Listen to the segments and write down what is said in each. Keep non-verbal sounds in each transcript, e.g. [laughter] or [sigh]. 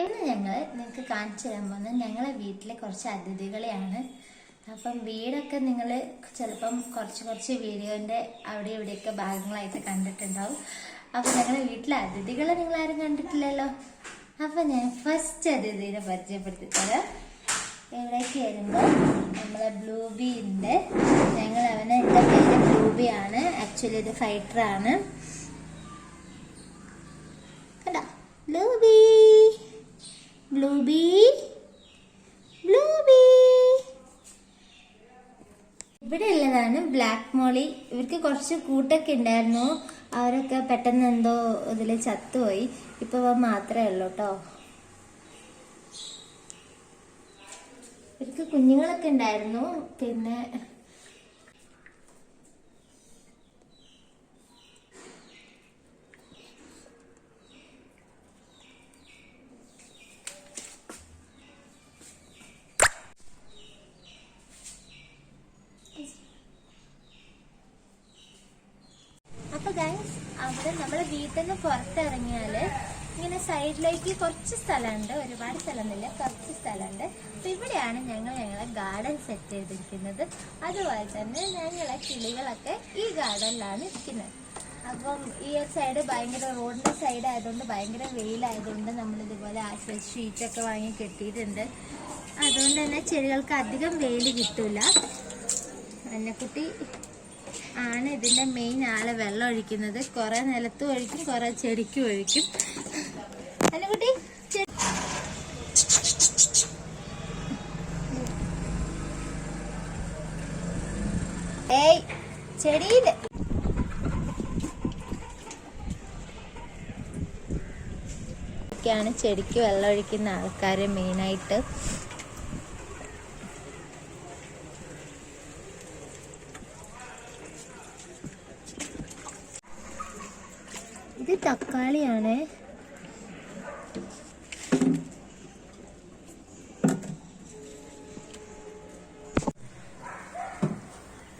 ഇന്ന് ഞങ്ങൾ നിങ്ങൾക്ക് കാണിച്ചു തരാൻ പോകുന്നത് ഞങ്ങളെ വീട്ടിലെ കുറച്ച് അതിഥികളെയാണ്. അപ്പം വീടൊക്കെ നിങ്ങൾ ചിലപ്പം കുറച്ച് കുറച്ച് വീഡിയോന്റെ അവിടെ ഇവിടെയൊക്കെ ഭാഗങ്ങളായിട്ട് കണ്ടിട്ടുണ്ടാവും. അപ്പം ഞങ്ങളെ വീട്ടിലെ അതിഥികളെ നിങ്ങൾ ആരും കണ്ടിട്ടില്ലല്ലോ? അപ്പം ഞാൻ ഫസ്റ്റ് അതിഥിനെ പരിചയപ്പെടുത്തി തരാം ഇവിടേക്ക് വരുമ്പോൾ നമ്മളെ ബ്ലൂബി ഉണ്ട് ഞങ്ങൾ അവനെ എന്റെ പേര് ബ്ലൂബിയാണ്. ആക്ച്വലി ഇത് ഫൈറ്ററാണ് കണ്ടോ? ബ്ലൂബി! ബ്ലൂബി ബ്ലൂബി ഇവിടെ ഉള്ളതാണ് ബ്ലാക്ക് മോളി ഇവർക്ക് കുറച്ച് കൂട്ടൊക്കെ ഉണ്ടായിരുന്നു. അവരൊക്കെ പെട്ടെന്ന് എന്തോ ഇതിൽ ചത്തുപോയി. ഇപ്പൊ മാത്രമേ ഉള്ളൂ കേട്ടോ. ഇവർക്ക് കുഞ്ഞുങ്ങളൊക്കെ ഉണ്ടായിരുന്നു. പിന്നെ അപ്പൊ ഗൈസ് നമ്മളെ വീട്ടിൽ നിന്ന് പുറത്തിറങ്ങിയാൽ ഇങ്ങനെ സൈഡിലേക്ക് കുറച്ച് സ്ഥലമുണ്ട് ഒരുപാട് സ്ഥലമൊന്നുമില്ല കുറച്ച് സ്ഥലമുണ്ട്. അപ്പോൾ ഇവിടെയാണ് ഞങ്ങൾ ഞങ്ങളെ ഗാർഡൻ സെറ്റ് ചെയ്തിരിക്കുന്നത്. അതുപോലെ തന്നെ ഞങ്ങളെ കിളികളൊക്കെ ഈ ഗാർഡനിലാണ് ഇരിക്കുന്നത്. അപ്പം ഈ സൈഡ് ഭയങ്കര റോഡിന്റെ സൈഡ് ആയതുകൊണ്ട് ഭയങ്കര വെയിലായതുകൊണ്ട് നമ്മൾ ഇതുപോലെ ആശ്രയിച്ച് ഷീറ്റൊക്കെ വാങ്ങി കെട്ടിയിട്ടുണ്ട്. അതുകൊണ്ട് തന്നെ ചെടികൾക്ക് അധികം വെയിൽ കിട്ടൂല. അന്നക്കുട്ടി ആണ് ഇതിന്റെ മെയിൻ ആളെ വെള്ളം ഒഴിക്കുന്നത്. കുറേ നിലത്തും ഒഴിക്കും കുറേ ചെടിക്കും ഒഴിക്കും. അന്നക്കുട്ടി ചെ- ഏയ് ചെടിയിൽ. ഒക്കെയാണ് ചെടിക്ക് വെള്ളം ഒഴിക്കുന്ന ആൾക്കാരെ മെയിനായിട്ട് ഇത് തക്കാളിയാണ്.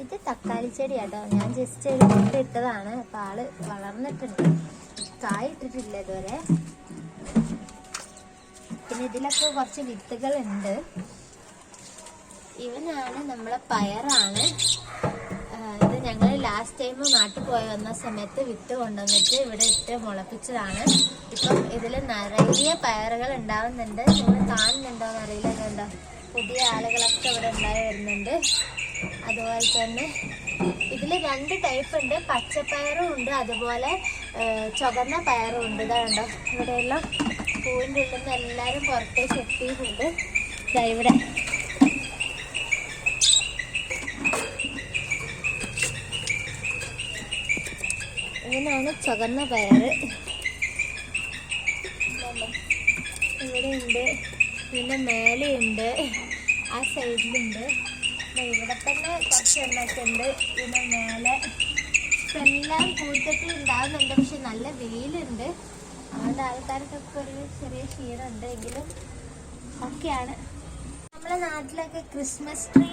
ഇത് തക്കാളി ചെടി കേട്ടോ ഞാൻ ജസ്റ്റ് ഒരു മുട്ട ഇട്ടതാണ്. ആൾ വളർന്നിട്ടുണ്ട്. കായ ഇട്ടിട്ടില്ല ഇതുവരെ. പിന്നെ ഇതിലൊക്കെ കുറച്ച് വിത്തുകൾ ഉണ്ട് ഇവനാണ് നമ്മളെ പയറാണ്. ലാസ്റ്റ് ടൈം നാട്ടിൽ പോയി വന്ന സമയത്ത് വിത്ത് കൊണ്ടുവന്നിട്ട് ഇവിടെ ഇട്ട് മുളപ്പിച്ചതാണ്. ഇപ്പം ഇതിൽ നിറയെ പയറുകൾ ഉണ്ടാവുന്നുണ്ട്. നിങ്ങൾ കാണുന്നുണ്ടോ എന്ന് അറിയില്ല. കണ്ടോ? പുതിയ ആളുകളൊക്കെ ഇവിടെ ഉണ്ടായി വരുന്നുണ്ട്. അതുപോലെ തന്നെ ഇതിൽ രണ്ട് ടൈപ്പ് ഉണ്ട്. പച്ചപ്പയറും ഉണ്ട്. അതുപോലെ ചുവന്ന പയറും ഉണ്ട്. ഇതാ കണ്ടോ? ഇവിടെയെല്ലാം പൂവിന്റെ ഉള്ളിൽ നിന്ന് എല്ലാവരും പുറത്തേക്ക് എത്തിയിട്ടുണ്ട്. ഇതാ ഇവിടെ. ഇങ്ങനെയാണ് ചുവന്ന പയർ ഇവിടെ ഉണ്ട്. പിന്നെ മേലെയുണ്ട്. ആ സൈഡിലുണ്ട്. ഇവിടെ തന്നെ കുറച്ച് എണ്ണൊക്കെ ഉണ്ട്. പിന്നെ മേലെ. എല്ലാം കൂട്ടത്തിൽ ഉണ്ടാകുന്നുണ്ട് പക്ഷെ നല്ല വെയിലുണ്ട്. അതുകൊണ്ട് ആൾക്കാർക്കൊക്കെ ഒരു ചെറിയ ക്ഷീണമുണ്ട് എങ്കിലും ഒക്കെയാണ്. നമ്മളെ നാട്ടിലൊക്കെ ക്രിസ്മസ് ട്രീ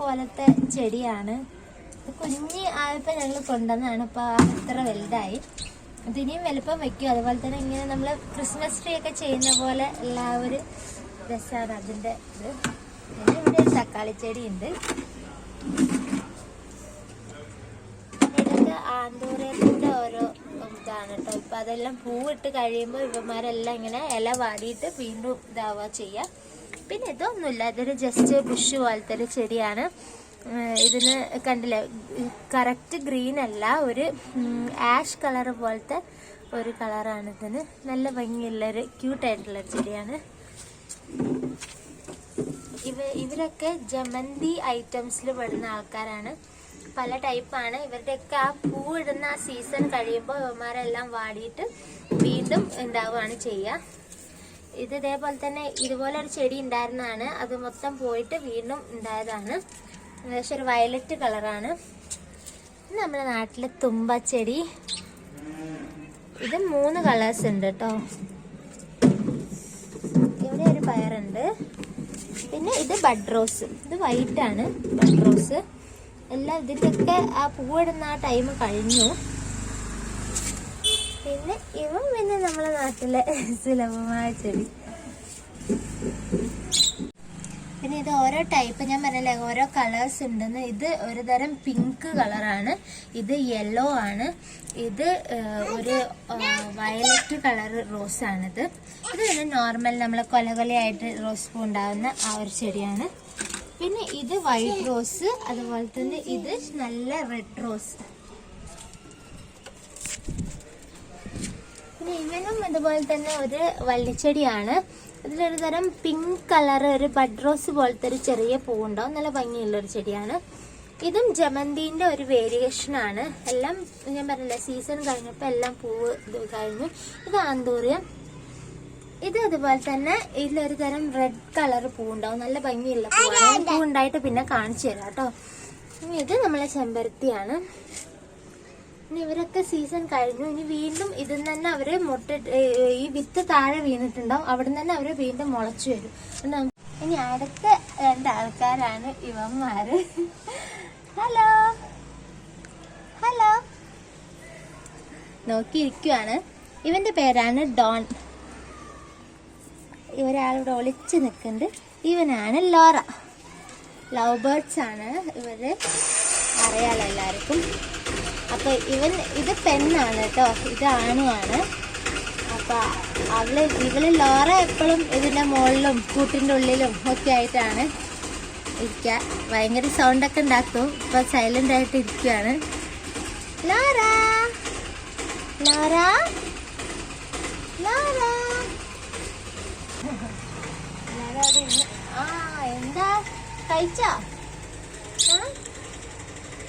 പോലത്തെ ചെടിയാണ്. കുഞ്ഞ് ആയപ്പോൾ ഞങ്ങൾ കൊണ്ടുവന്നതാണ്. അപ്പൊ അത്ര വലുതായി. ഇതിനിയും വലുപ്പം വെക്കും അതുപോലെ തന്നെ ഇങ്ങനെ നമ്മൾ ക്രിസ്മസ് ട്രീ ഒക്കെ ചെയ്യുന്ന പോലെ എല്ലാവരും രസമാണ് അതിന്റെ ഇത്. പിന്നെ ഇവിടെ ഒരു തക്കാളി ചെടി ഉണ്ട്. ഇതൊക്കെ ആന്തൂരത്തിന്റെ ഓരോ ഇതാണ് കേട്ടോ. ഇപ്പം അതെല്ലാം പൂവിട്ട് കഴിയുമ്പോൾ ഇവന്മാരെല്ലാം ഇങ്ങനെ ഇല വാടിയിട്ട് വീണ്ടും ഇതാവുക ചെയ്യുക. പിന്നെ ഇതൊന്നുമില്ല. ഇതൊരു ജസ്റ്റ് ബുഷ് പോലത്തെ ഒരു ചെടിയാണ്. ഇതിന് കണ്ടില്ലേ? കറക്റ്റ് ഗ്രീൻ അല്ല ഒരു ആഷ് കളർ പോലത്തെ ഒരു കളറാണ് ഇതിന്. നല്ല ഭംഗിയുള്ള ഒരു ക്യൂട്ടായിട്ടുള്ള ചെടിയാണ്. ഇവ ഇവരൊക്കെ ജമന്തി ഐറ്റംസിൽ പെടുന്ന ആൾക്കാരാണ്. പല ടൈപ്പാണ് ഇവരുടെയൊക്കെ ആ പൂ ഇടുന്ന ആ സീസൺ കഴിയുമ്പോൾ ഇവന്മാരെല്ലാം വാടിയിട്ട് വീണ്ടും ഉണ്ടാവുകയാണ് ചെയ്യുക. ഇത് ഇതേപോലെ തന്നെ ഇതുപോലെ ഒരു ചെടി ഉണ്ടായിരുന്നതാണ്. അത് മൊത്തം പോയിട്ട് വീണ്ടും ഉണ്ടായതാണ്. ഏകദേശം ഒരു വയലറ്റ് കളറാണ് നമ്മുടെ നാട്ടിലെ തുമ്പച്ചെടി. ഇത് മൂന്ന് കളേഴ്സ് ഉണ്ട് കേട്ടോ ഇവിടെ ഒരു പയറുണ്ട് പിന്നെ ഇത് ബഡ് റോസ് ഇത് വൈറ്റ് ആണ് ബഡ് റോസ് എല്ലാം ഇതിന്റെയൊക്കെ ആ പൂവിടുന്ന ആ ടൈം കഴിഞ്ഞു. പിന്നെ ഇവ പിന്നെ നമ്മളെ നാട്ടിലെ [laughs] സുലഭമായ ചെടി. പിന്നെ ഇത് ഓരോ ടൈപ്പ് ഞാൻ പറഞ്ഞില്ലേ ഓരോ കളേഴ്സ് ഉണ്ടെന്ന്. ഇത് ഒരു തരം പിങ്ക് കളറാണ് ഇത് യെല്ലോ ആണ്. ഇത് ഒരു വയലറ്റ് കളർ റോസ് ആണിത്. ഇത് പിന്നെ നോർമൽ നമ്മൾ കൊല കൊലയായിട്ട് റോസ് പൂ ഉണ്ടാകുന്ന ആ ഒരു ചെടിയാണ്. പിന്നെ ഇത് വൈറ്റ് റോസ് അതുപോലെ തന്നെ ഇത് നല്ല റെഡ് റോസ് പിന്നെ ഇവനും ഇതുപോലെ തന്നെ ഒരു വള്ളിച്ചെടിയാണ്. ഇതിലൊരു തരം പിങ്ക് കളർ ഒരു ബഡ് റോസ് പോലത്തെ ഒരു ചെറിയ പൂവുണ്ടാവും. നല്ല ഭംഗിയുള്ളൊരു ചെടിയാണ്. ഇതും ജമന്തിന്റെ ഒരു വേരിയേഷനാണ് എല്ലാം ഞാൻ പറഞ്ഞില്ല സീസൺ കഴിഞ്ഞപ്പോൾ എല്ലാം പൂവ് ഇത് കഴിഞ്ഞു. ഇത് ആന്തൂറിയം. ഇത് അതുപോലെ തന്നെ ഇതിലൊരു തരം റെഡ് കളർ പൂവുണ്ടാവും. നല്ല ഭംഗിയുള്ള പൂവാണ്. പൂവുണ്ടായിട്ട് പിന്നെ കാണിച്ചു തരാം കേട്ടോ. ഇത് നമ്മളെ ചെമ്പരത്തിയാണ്. ഇനി ഇവരൊക്കെ സീസൺ കഴിഞ്ഞു. ഇനി വീണ്ടും ഇതിൽ തന്നെ അവർ മുട്ട ഈ വിത്ത് താഴെ വീണിട്ടുണ്ടാവും. അവിടെ തന്നെ അവർ വീണ്ടും മുളച്ചു വരും. ഇനി അടുത്ത രണ്ട് ആൾക്കാരാണ് ഇവന്മാര്. ഹലോ? ഹലോ? നോക്കിയിരിക്കുവാണ്. ഇവന്റെ പേരാണ് ഡോൺ. ഇവരാളിവിടെ ഒളിച്ച് നിൽക്കുന്നുണ്ട്. ഇവനാണ് ലോറ. ലവ് ബേർഡ്സ് ആണ് ഇവർ. അറിയാലോ എല്ലാവർക്കും. അപ്പൊ ഇവൻ ഇത് പെണ്ണാണ് കേട്ടോ. ഇത് ആണുമാണ് അപ്പൊ അവൾ ഇവൾ ലോറ എപ്പോഴും ഇതിന്റെ മുകളിലും കൂട്ടിന്റെ ഉള്ളിലും ഒക്കെ ആയിട്ടാണ് ഇരിക്ക. ഭയങ്കര സൗണ്ട് ഒക്കെ ഉണ്ടാക്കും. ഇപ്പൊ സൈലന്റ് ആയിട്ട് ഇരിക്കുകയാണ് ലോറ? ലോറ? ലോറ? ആ എന്താ? കഴിച്ചോ? ആ?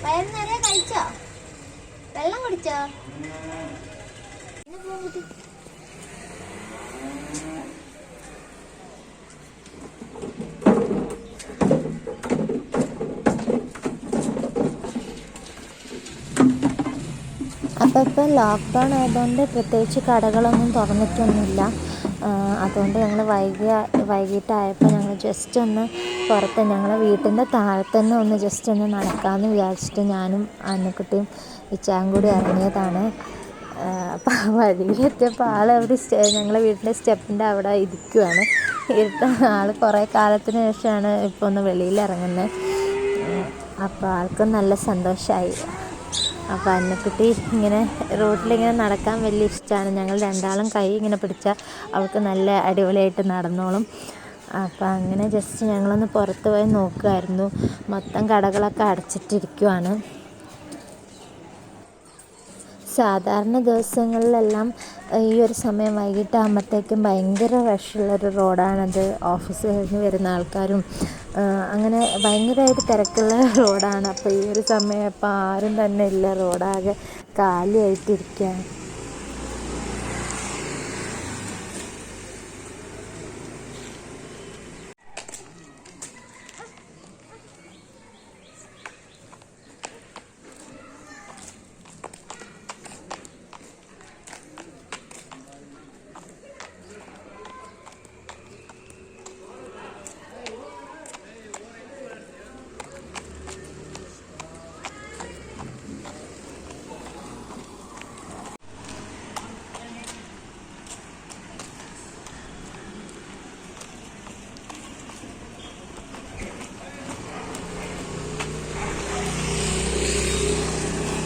വയറ് നിറയെ കഴിച്ചോ? വെള്ളം കുടിച്ചോ? അപ്പൊ ഇപ്പൊ ലോക്ക്ഡൌൺ അപ്പോൾ ആയതുകൊണ്ട് പ്രത്യേകിച്ച് കടകളൊന്നും തുറന്നിട്ടൊന്നുമില്ല. അതുകൊണ്ട് ഞങ്ങൾ വൈകിയ വൈകിട്ടായപ്പോൾ ഞങ്ങൾ ജസ്റ്റ് ഒന്ന് പുറത്ത് ഞങ്ങളെ വീട്ടിന്റെ താഴത്തുനിന്ന് ഒന്ന് ജസ്റ്റ് ഒന്ന് നടക്കാമെന്ന് വിചാരിച്ചിട്ട് ഞാനും അന്നക്കുട്ടിയും ഇച്ചായും കൂടി ഇറങ്ങിയതാണ്. അപ്പോൾ വഴിയിലെത്തിയപ്പോൾ ആൾ ഒരു സ്റ്റെ ഞങ്ങളെ വീട്ടിന്റെ സ്റ്റെപ്പിന്റെ അവിടെ ഇരിക്കുവാണ്. ഇരുത്ത ആൾ കുറേ കാലത്തിന് ശേഷമാണ് ഇപ്പോൾ ഒന്ന് വെളിയിൽ ഇറങ്ങുന്നത് അപ്പോൾ ആൾക്കും നല്ല സന്തോഷമായി അപ്പോൾ അന്നക്കുട്ടി ഇങ്ങനെ റോഡിലിങ്ങനെ നടക്കാൻ വലിയ ഇഷ്ടമാണ് ഞങ്ങൾ രണ്ടാളും കൈ ഇങ്ങനെ പിടിച്ചാൽ അവൾക്ക് നല്ല അടിപൊളിയായിട്ട് നടന്നോളും. അപ്പോൾ അങ്ങനെ ജസ്റ്റ് ഞങ്ങളൊന്ന് പുറത്ത് പോയി നോക്കുമായിരുന്നു മൊത്തം കടകളൊക്കെ അടച്ചിട്ടിരിക്കുവാണ്. സാധാരണ ദിവസങ്ങളിലെല്ലാം ഈ ഒരു സമയം വൈകിട്ടാകുമ്പോഴത്തേക്കും ഭയങ്കര റഷുള്ളൊരു റോഡാണത് ഓഫീസിൽ നിന്ന് വരുന്ന ആൾക്കാരും അങ്ങനെ ഭയങ്കരമായിട്ട് തിരക്കുള്ള [laughs] റോഡാണ് അപ്പോൾ ഈ ഒരു സമയം ഇപ്പോൾ ആരും തന്നെ ഇല്ല. റോഡാകെ കാലിയായിട്ടിരിക്കുകയാണ്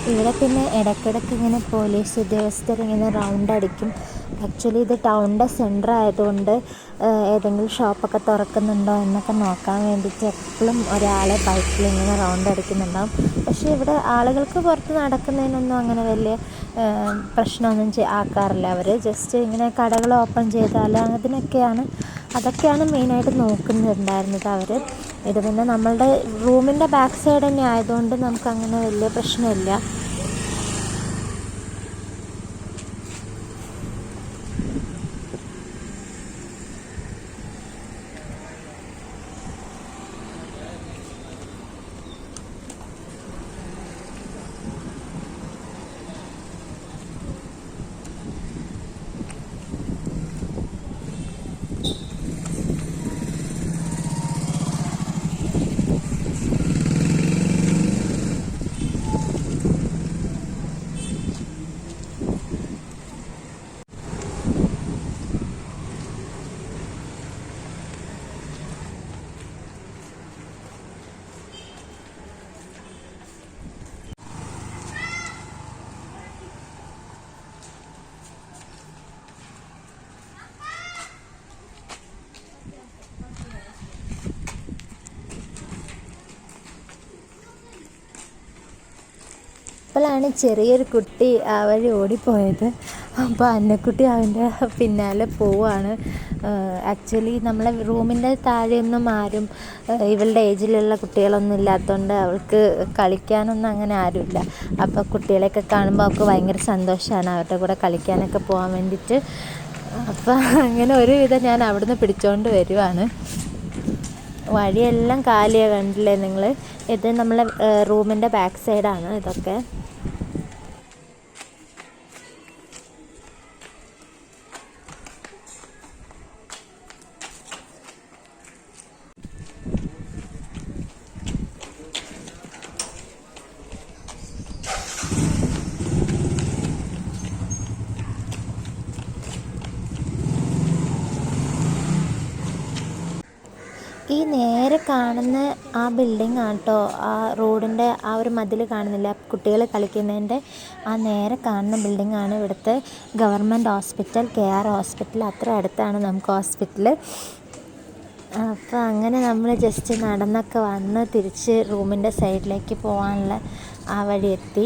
ഇവിടെ പിന്നെ ഇടയ്ക്കിടയ്ക്ക് ഇങ്ങനെ പോലീസ് ഉദ്യോഗസ്ഥർ ഇങ്ങനെ റൗണ്ട് അടിക്കും. ആക്ച്വലി ഇത് ടൗണിന്റെ സെന്റർ ആയതുകൊണ്ട് ഏതെങ്കിലും ഷോപ്പൊക്കെ തുറക്കുന്നുണ്ടോ എന്നൊക്കെ നോക്കാൻ വേണ്ടിയിട്ട് എപ്പോഴും ഒരാളെ ബൈക്കിൽ ഇങ്ങനെ റൗണ്ട് അടിക്കുന്നുണ്ടാവും. പക്ഷേ ഇവിടെ ആളുകൾക്ക് പുറത്ത് നടക്കുന്നതിനൊന്നും അങ്ങനെ വലിയ പ്രശ്നമൊന്നും ആക്കാറില്ല. അവർ ജസ്റ്റ് ഇങ്ങനെ കടകൾ ഓപ്പൺ ചെയ്താൽ അതിനൊക്കെയാണ് അതൊക്കെയാണ് മെയിനായിട്ട് നോക്കുന്നുണ്ടായിരുന്നത് അവർ ഇത് പിന്നെ നമ്മളുടെ റൂമിന്റെ ബാക്ക് സൈഡ് തന്നെ ആയതുകൊണ്ട് നമുക്കങ്ങനെ വലിയ പ്രശ്നമില്ല. അപ്പോഴാണ് ചെറിയൊരു കുട്ടി ആ വഴി ഓടിപ്പോയത്. അപ്പോൾ അന്നക്കുട്ടി അവന്റെ പിന്നാലെ പോവാണ് ആക്ച്വലി നമ്മളെ റൂമിന്റെ താഴെയൊന്നും ആരും ഇവളുടെ ഏജിലുള്ള കുട്ടികളൊന്നും ഇല്ലാത്തതുകൊണ്ട് അവൾക്ക് കളിക്കാനൊന്നും അങ്ങനെ ആരുമില്ല. അപ്പോൾ കുട്ടികളെയൊക്കെ കാണുമ്പോൾ അവൾക്ക് ഭയങ്കര സന്തോഷമാണ് അവരുടെ കൂടെ കളിക്കാനൊക്കെ പോകാൻ വേണ്ടിയിട്ട്. അപ്പോൾ അങ്ങനെ ഒരുവിധം ഞാൻ അവിടുന്ന് പിടിച്ചുകൊണ്ട് വരുവാണ്. വഴിയെല്ലാം കാലിയാണ് കണ്ടില്ലേ നിങ്ങൾ? ഇത് നമ്മളെ റൂമിന്റെ ബാക്ക് സൈഡാണ് ഇതൊക്കെ. കാണുന്ന ആ ബിൽഡിംഗ് ആട്ടോ ആ റോഡിന്റെ ആ ഒരു മതിൽ കാണുന്നില്ല. കുട്ടികൾ കളിക്കുന്നതിന്റെ ആ നേരെ കാണുന്ന ബിൽഡിംഗ് ആണ് ഇവിടുത്തെ government hospital K R hospital അത്ര അടുത്താണ് നമുക്ക് ഹോസ്പിറ്റൽ അപ്പോൾ അങ്ങനെ നമ്മൾ ജസ്റ്റ് നടന്നൊക്കെ വന്ന് തിരിച്ച് റൂമിന്റെ സൈഡിലേക്ക് പോകാനുള്ള ആ വഴി എത്തി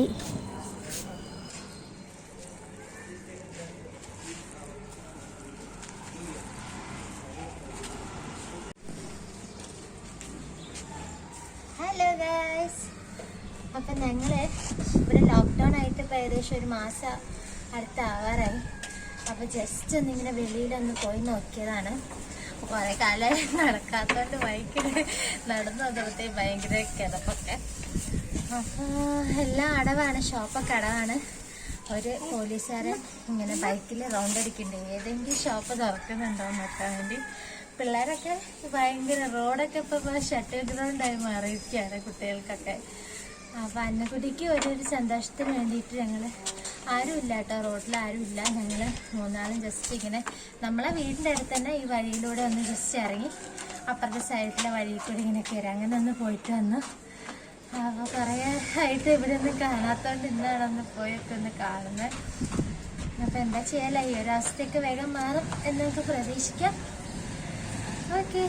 ഹലോ ഗൈസ് അപ്പം ഞങ്ങൾ ഇവിടെ ലോക്ക്ഡൗൺ ആയിട്ട് ഇപ്പോൾ ഏകദേശം ഒരു മാസം അടുത്ത ആവാറായി അപ്പോൾ ജസ്റ്റ് ഒന്നിങ്ങനെ വെളിയിലൊന്ന് പോയി നോക്കിയതാണ്. കുറേ കാലമായി നടക്കാത്തതുകൊണ്ട് ഭയങ്കര നടന്നു വന്നപ്പോഴത്തേ ഭയങ്കര കിടപ്പൊക്കെ. അപ്പോൾ എല്ലാം അടവാണ് ഷോപ്പൊക്കെ അടവാണ്. ഒരു പോലീസുകാരൻ ഇങ്ങനെ ബൈക്കിൽ റൗണ്ട് അടിക്കുന്നുണ്ട്. ഏതെങ്കിലും ഷോപ്പ് തുറക്കുന്നുണ്ടോ നോക്കാൻ വേണ്ടി. പിള്ളേരൊക്കെ ഭയങ്കര റോഡൊക്കെ ഇപ്പോൾ ഷട്ടിൽ ഗ്രൗണ്ടായി മാറിയിരിക്കുകയാണ് കുട്ടികൾക്കൊക്കെ. അപ്പം അന്നക്കുട്ടിക്ക് ഒരു ഒരു സന്തോഷത്തിന് വേണ്ടിയിട്ട് ഞങ്ങൾ ആരുമില്ല കേട്ടോ. റോഡിൽ ഇല്ല. ഞങ്ങൾ മൂന്നാളും ജസ്റ്റ് ഇങ്ങനെ നമ്മളെ വീടിന്റെ അടുത്ത് തന്നെ ഈ വഴിയിലൂടെ ഒന്ന് ജസ്റ്റ് ഇറങ്ങി അപ്പുറത്തെ സൈഡിലെ വഴിയിൽ കൂടി ഇങ്ങനെ കയറി അങ്ങനെ ഒന്ന് പോയിട്ട് വന്നു. അപ്പോൾ കുറേ ആയിട്ട് ഇവിടെ ഒന്നും കാണാത്തതുകൊണ്ട് ഇന്നാണ് ഒന്ന് പോയൊക്കെ ഒന്ന് കാണുന്നത് അപ്പോൾ എന്താ ചെയ്യാല ഈ ഒരു അവസ്ഥയൊക്കെ വേഗം മാറും എന്ന് നമുക്ക് പ്രതീക്ഷിക്കാം. ഓക്കെ